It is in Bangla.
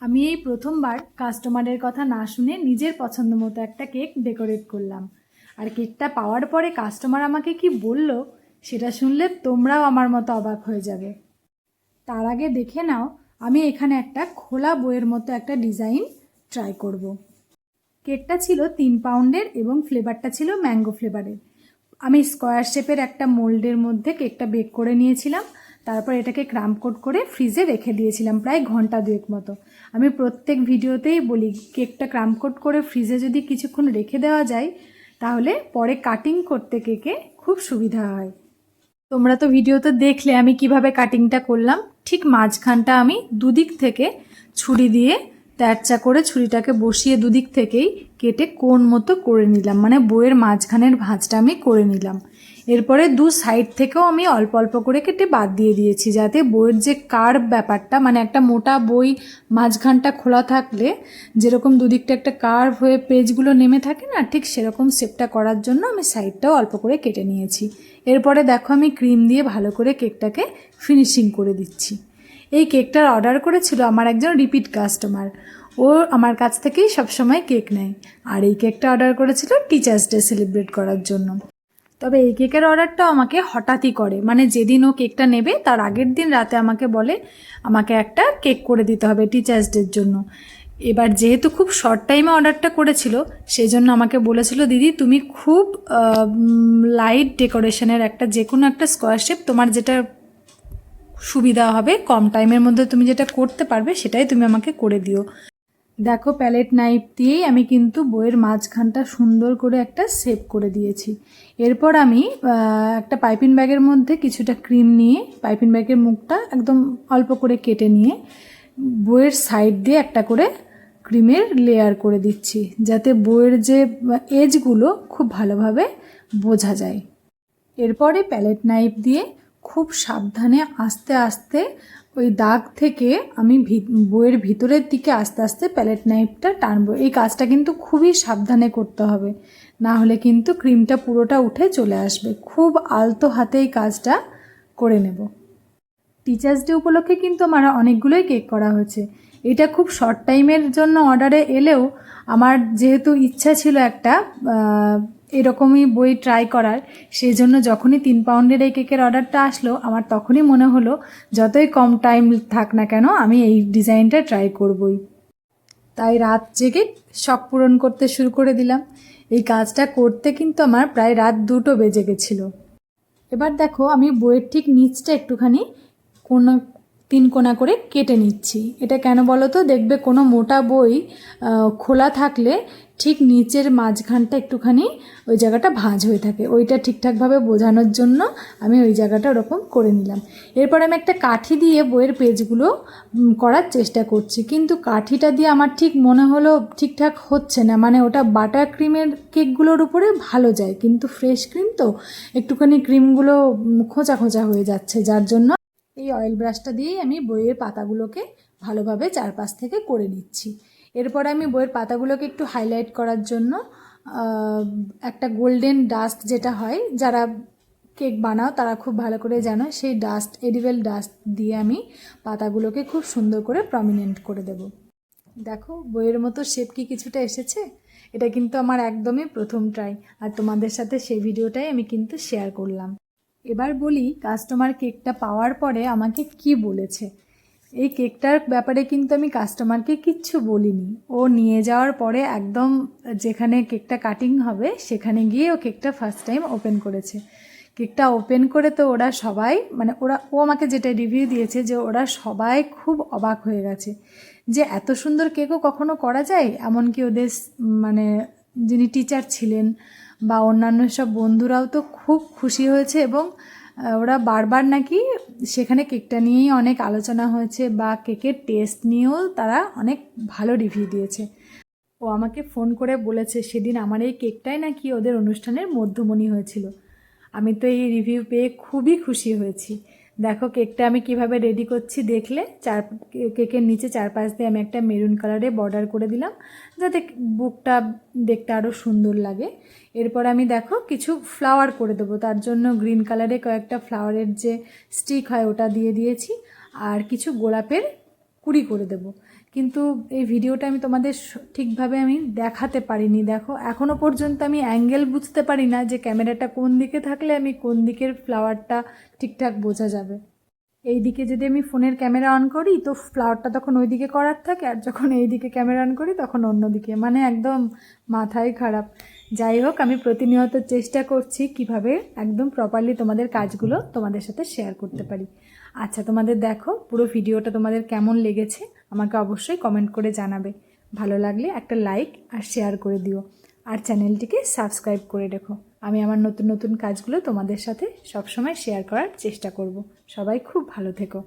আমি এই প্রথমবার কাস্টমারের কথা না শুনে নিজের পছন্দ মতো একটা কেক ডেকোরেট করলাম। আর কেকটা পাওয়ার পরে কাস্টমার আমাকে কি বলল, সেটা শুনলে তোমরাও আমার মতো অবাক হয়ে যাবে। তার আগে দেখে নাও, আমি এখানে একটা খোলা বইয়ের মতো একটা ডিজাইন ট্রাই করব। কেকটা ছিল তিন পাউন্ডের এবং ফ্লেভারটা ছিল ম্যাঙ্গো ফ্লেভারের আমি স্কোয়ার শেপের একটা মোল্ডের মধ্যে কেকটা বেক করে নিয়েছিলাম। তারপর এটাকে ক্রাম কোট করে ফ্রিজে রেখে দিয়েছিলাম প্রায় ঘণ্টা দুয়েক মতো। আমি প্রত্যেক ভিডিওতেই বলি কেকটা ক্রাম কোট করে ফ্রিজে যদি কিছুক্ষণ রেখে দেওয়া যায়, তাহলে পরে কাটিং করতে কেকে খুব সুবিধা হয়। তোমরা তো ভিডিওতে দেখলে আমি কীভাবে কাটিংটা করলাম। ঠিক মাঝখানটা আমি দুদিক থেকে ছুরি দিয়ে তেরচা করে ছুরিটাকে বসিয়ে দুদিক থেকেই কেটে কোন মতো করে নিলাম। মানে বইয়ের মাঝখানের ভাঁজটা আমি করে নিলাম। এরপরে দু সাইড থেকেও আমি অল্প অল্প করে কেটে বাদ দিয়ে দিয়েছি, যাতে বইয়ের যে কার্ভ ব্যাপারটা মানে একটা মোটা বই মাঝখানটা খোলা থাকলে, যেরকম দুদিকটা একটা কার্ভ হয়ে পেজগুলো নেমে থাকে না, ঠিক সেরকম শেপটা করার জন্য আমি সাইডটাও অল্প করে কেটে নিয়েছি। এরপরে দেখো আমি ক্রিম দিয়ে ভালো করে কেকটাকে ফিনিশিং করে দিচ্ছি। এই কেকটার অর্ডার করেছিল আমার একজন রিপিট কাস্টমার ও আমার কাছ থেকেই সবসময় কেক নেয়। আর এই কেকটা অর্ডার করেছিল টিচার্স ডে সেলিব্রেট করার জন্য। তবে এই কেকের অর্ডারটা আমাকে হঠাৎই করে। মানে যেদিন ও কেকটা নেবে, তার আগের দিন রাতে আমাকে বলে, আমাকে একটা কেক করে দিতে হবে টিচার্স ডের জন্য। এবার যেহেতু খুব শর্ট টাইমে অর্ডারটা করেছিল সেই জন্য আমাকে বলেছিল, দিদি, তুমি খুব লাইট ডেকোরেশনের একটা যে কোনো একটা স্কোয়ার শেপ তোমার যেটা সুবিধা হবে, কম টাইমের মধ্যে তুমি যেটা করতে পারবে, সেটাই তুমি আমাকে করে দিও। দেখো প্যালেট নাইফ দিয়েই আমি কিন্তু বইয়ের মাঝখানটা সুন্দর করে একটা শেপ করে দিয়েছি। এরপর আমি একটা পাইপিং ব্যাগের মধ্যে কিছুটা ক্রিম নিয়ে পাইপিং ব্যাগের মুখটা একদম অল্প করে কেটে নিয়ে, বইয়ের সাইড দিয়ে একটা করে ক্রিমের লেয়ার করে দিচ্ছি, যাতে বইয়ের যে এজগুলো খুব ভালোভাবে বোঝা যায়। এরপরে প্যালেট নাইফ দিয়ে খুব সাবধানে আস্তে আস্তে ওই দাগ থেকে আমি বইয়ের ভিতরের দিকে আস্তে আস্তে প্যালেট নাইফটা টানবো। এই কাজটা কিন্তু খুবই সাবধানে করতে হবে। না হলে কিন্তু ক্রিমটা পুরোটা উঠে চলে আসবে। খুব আলতো হাতে এই কাজটা করে নেব। টিচার্স ডে উপলক্ষে কিন্তু আমার অনেকগুলোই কেক করা হয়েছে। এটা খুব শর্ট টাইমের জন্য অর্ডারে এলেও আমার যেহেতু ইচ্ছা ছিল একটা এরকমই বই ট্রাই করার সেই জন্য যখনই তিন পাউন্ডের এই কেকের অর্ডারটা আসলো, আমার তখনই মনে হলো, যতই কম টাইম থাক না কেন, আমি এই ডিজাইনটা ট্রাই করবই। তাই রাত জেগে শখ পূরণ করতে শুরু করে দিলাম। এই কাজটা করতে কিন্তু আমার প্রায় রাত দুটো বেজে গেছিল। এবার দেখো, আমি বইয়ের ঠিক নিচটা একটুখানি কোনো তিন কোনা করে কেটে নিচ্ছি। এটা কেন বলো তো দেখবে কোনো মোটা বই খোলা থাকলে ঠিক নিচের মাঝখানটা একটুখানি ওই জায়গাটা ভাঁজ হয়ে থাকে। ওইটা ঠিকঠাকভাবে বোঝানোর জন্য আমি ওই জায়গাটা ওরকম করে নিলাম। এরপর আমি একটা কাঠি দিয়ে বইয়ের পেজগুলো করার চেষ্টা করছি। কিন্তু কাঠিটা দিয়ে আমার ঠিক মনে হলো ঠিকঠাক হচ্ছে না। মানে ওটা বাটার ক্রিমের কেকগুলোর উপরে ভালো যায়। কিন্তু ফ্রেশ ক্রিম তো একটুখানি ক্রিমগুলো খোঁচা খোঁচা হয়ে যাচ্ছে। যার জন্য এই অয়েল ব্রাশটা দিয়েই আমি বইয়ের পাতাগুলোকে ভালোভাবে চারপাশ থেকে করে নিচ্ছি। এরপর আমি বইয়ের পাতাগুলোকে একটু হাইলাইট করার জন্য একটা গোল্ডেন ডাস্ট যেটা হয়, যারা কেক বানাও তারা খুব ভালো করে জানো, সেই ডাস্ট এডিবেল ডাস্ট দিয়ে আমি পাতাগুলোকে খুব সুন্দর করে প্রমিনেন্ট করে দেব। দেখো, বইয়ের মতো শেপ কি কিছুটা এসেছে? এটা কিন্তু আমার একদমই প্রথম ট্রাই আর তোমাদের সাথে সেই ভিডিওটাই আমি কিন্তু শেয়ার করলাম। এবার বলি কাস্টমার কেকটা পাওয়ার পরে আমাকে কি বলেছে। এই কেকটার ব্যাপারে কিন্তু আমি কাস্টমারকে কিচ্ছু বলিনি। ও নিয়ে যাওয়ার পরে একদম যেখানে কেকটা কাটিং হবে, সেখানে গিয়ে ও কেকটা ফার্স্ট টাইম ওপেন করেছে। কেকটা ওপেন করে তো ওরা সবাই মানে ওরা, ও আমাকে যেটা রিভিউ দিয়েছে যে ওরা সবাই খুব অবাক হয়ে গেছে যে এত সুন্দর কেকও কখনো করা যায়? এমনকি ওদের মানে যিনি টিচার ছিলেন বা অন্যান্য সব বন্ধুরাও তো খুব খুশি হয়েছে এবং ওরা বারবার নাকি সেখানে কেকটা নিয়েই অনেক আলোচনা হয়েছে বা কেকের টেস্ট নিয়েও তারা অনেক ভালো রিভিউ দিয়েছে। ও আমাকে ফোন করে বলেছে, সেদিন আমার এই কেকটাই নাকি ওদের অনুষ্ঠানের মধ্যমণি হয়েছিল। আমি তো এই রিভিউ পেয়ে খুবই খুশি হয়েছি। দেখো, কেকটা আমি কীভাবে রেডি করছি দেখলে। চার, কেকের নিচে চারপাশ দিয়ে আমি একটা মেরুন কালারে বর্ডার করে দিলাম, যাতে বুকটা দেখতে আরও সুন্দর লাগে। এরপর আমি দেখো, কিছু ফ্লাওয়ার করে দেবো। তার জন্য গ্রিন কালারে কয়েকটা ফ্লাওয়ারের যে স্টিক হয়, ওটা দিয়ে দিয়েছি। আর কিছু গোলাপের কুড়ি করে দেব। কিন্তু এই ভিডিওটা আমি তোমাদের ঠিকভাবে আমি দেখাতে পারিনি। দেখো এখনও পর্যন্ত আমি অ্যাঙ্গেল বুঝতে পারি না যে ক্যামেরাটা কোন দিকে থাকলে আমি কোন দিকের ফ্লাওয়ারটা ঠিকঠাক বোঝা যাবে। এই দিকে যদি আমি ফোনের ক্যামেরা অন করি, তো ফ্লাওয়ারটা তখন ওই দিকে করার থাকে আর যখন এই দিকে ক্যামেরা অন করি, তখন অন্য দিকে মানে একদম মাথায় খারাপ। যাই হোক, আমি প্রতিনিয়ত চেষ্টা করছি কীভাবে একদম প্রপারলি তোমাদের কাজগুলো তোমাদের সাথে শেয়ার করতে পারি। আচ্ছা তোমাদের দেখো পুরো ভিডিওটা তোমাদের কেমন লেগেছে। আমাকে অবশ্যই কমেন্ট করে জানাবে। ভালো লাগলে একটা লাইক আর শেয়ার করে দিও। আর চ্যানেলটিকে সাবস্ক্রাইব করে রেখো। আমি আমার নতুন নতুন কাজগুলো তোমাদের সাথে সবসময় শেয়ার করার চেষ্টা করব। সবাই খুব ভালো থেকো।